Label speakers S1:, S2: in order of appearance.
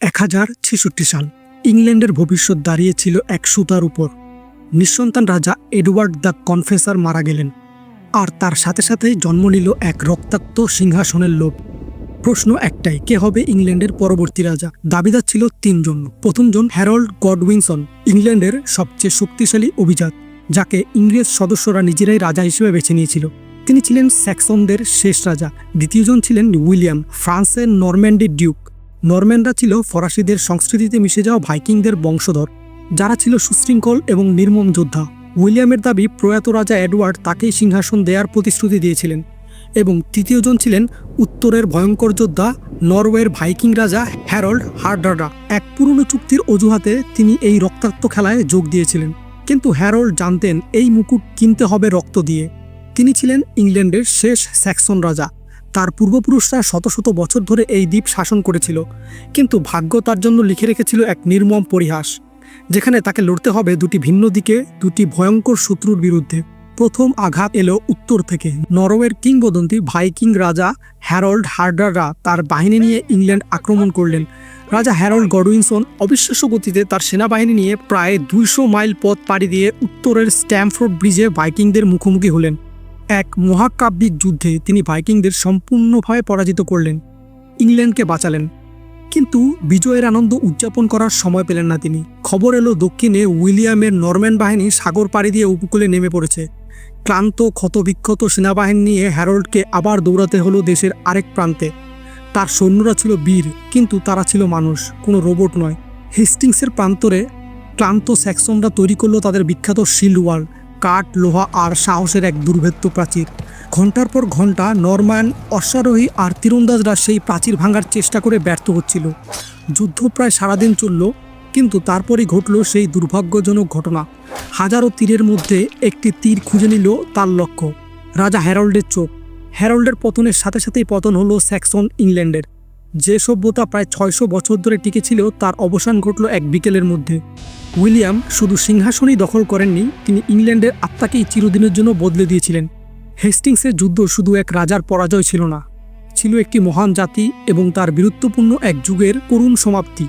S1: এক হাজার ছেষট্টি সাল। ইংল্যান্ডের ভবিষ্যৎ দাঁড়িয়েছিল এক সুতার উপর। নিঃসন্তান রাজা এডওয়ার্ড দ্য কনফেসার মারা গেলেন। আর তার সাথে সাথেই জন্ম নিল এক রক্তাক্ত সিংহাসনের লোভ। প্রশ্ন একটাই, কে হবে ইংল্যান্ডের পরবর্তী রাজা? দাবিদার ছিল তিনজন। প্রথমজন হ্যারল্ড গডউইনসন, ইংল্যান্ডের সবচেয়ে শক্তিশালী অভিজাত, যাকে ইংরেজ সদস্যরা নিজেরাই রাজা হিসেবে বেছে নিয়েছিল। তিনি ছিলেন স্যাক্সনদের শেষ রাজা। দ্বিতীয়জন ছিলেন উইলিয়াম, ফ্রান্সের নরম্যান্ডি ডিউক। নরম্যানরা ছিল ফরাসিদের সংস্কৃতিতে মিশে যাওয়া ভাইকিংদের বংশধর। যারা ছিল সুশৃঙ্খল এবং নির্মম যোদ্ধা। উইলিয়ামের দাবি, প্রয়াত রাজা এডওয়ার্ড তাকেই সিংহাসন দেওয়ার প্রতিশ্রুতি দিয়েছিলেন এবং তৃতীয়জন ছিলেন উত্তরের ভয়ঙ্কর যোদ্ধা, নরওয়ের ভাইকিং রাজা হ্যারল্ড হার্ডাররা। এক পুরনো চুক্তির অজুহাতে তিনি এই রক্তাক্ত খেলায় যোগ দিয়েছিলেন। কিন্তু হ্যারল্ড জানতেন, এই মুকুট কিনতে হবে রক্ত দিয়ে। তিনি ছিলেন ইংল্যান্ডের শেষ স্যাক্সন রাজা। তার পূর্বপুরুষরা শত শত বছর ধরে এই দ্বীপ শাসন করেছিল, কিন্তু ভাগ্য তার জন্য লিখে রেখেছিল এক নির্মম পরিহাস, যেখানে তাকে লড়তে হবে দুটি ভিন্ন দিকে, দুটি ভয়ঙ্কর শত্রুর বিরুদ্ধে। প্রথম আঘাত এলো উত্তর থেকে। নরওয়ের কিংবদন্তি ভাইকিং রাজা হ্যারল্ড হার্ডাররা তার বাহিনী নিয়ে ইংল্যান্ড আক্রমণ করলেন। রাজা হ্যারল্ড গডউইনসন অবিশ্বাস্য গতিতে তার সেনাবাহিনী নিয়ে প্রায় দুইশো মাইল পথ পাড়ি দিয়ে উত্তরের স্ট্যামফোর্ড ব্রিজে ভাইকিংদের মুখোমুখি হলেন। এক মহাকাব্যিক যুদ্ধে তিনি ভাইকিংদের সম্পূর্ণভাবে পরাজিত করলেন, ইংল্যান্ডকে বাঁচালেন। কিন্তু বিজয়ের আনন্দ উদযাপন করার সময় পেলেন না তিনি। খবর এলো দক্ষিণে উইলিয়ামের নরম্যান বাহিনী সাগর পাড়ি দিয়ে উপকূলে নেমে পড়েছে। ক্লান্ত, ক্ষতবিক্ষত সেনাবাহিনী নিয়ে হ্যারল্ডকে আবার দৌড়াতে হলো দেশের আরেক প্রান্তে। তার সৈন্যরা ছিল বীর, কিন্তু তারা ছিল মানুষ, কোনো রোবট নয়। হেস্টিংসের প্রান্তরে ক্লান্ত স্যাক্সনরা তৈরি করল তাদের বিখ্যাত শিল্ড ওয়াল। কাঠ, লোহা আর সাহসের এক দুর্ভেদ্য প্রাচীর। ঘণ্টার পর ঘণ্টা নরম্যান অশ্বারোহী আর তীরন্দাজরা সেই প্রাচীর ভাঙার চেষ্টা করে ব্যর্থ হচ্ছিল। যুদ্ধ প্রায় সারাদিন চলল, কিন্তু তারপরেই ঘটল সেই দুর্ভাগ্যজনক ঘটনা। হাজারো তীরের মধ্যে একটি তীর খুঁজে নিল তার লক্ষ্য, রাজা হ্যারল্ডের চোখ। হ্যারল্ডের পতনের সাথে সাথেই পতন হলো স্যাক্সন ইংল্যান্ডের। যে সভ্যতা প্রায় ছয়শো বছর ধরে টিকেছিল তার অবসান ঘটল এক বিকেলের মধ্যে। উইলিয়াম শুধু সিংহাসনই দখল করেননি, তিনি ইংল্যান্ডের আত্মাকেই চিরদিনের জন্য বদলে দিয়েছিলেন। হেস্টিংসের যুদ্ধ শুধু এক রাজার পরাজয় ছিল না, ছিল একটি মহান জাতি এবং তার বীরত্বপূর্ণ এক যুগের করুণ সমাপ্তি।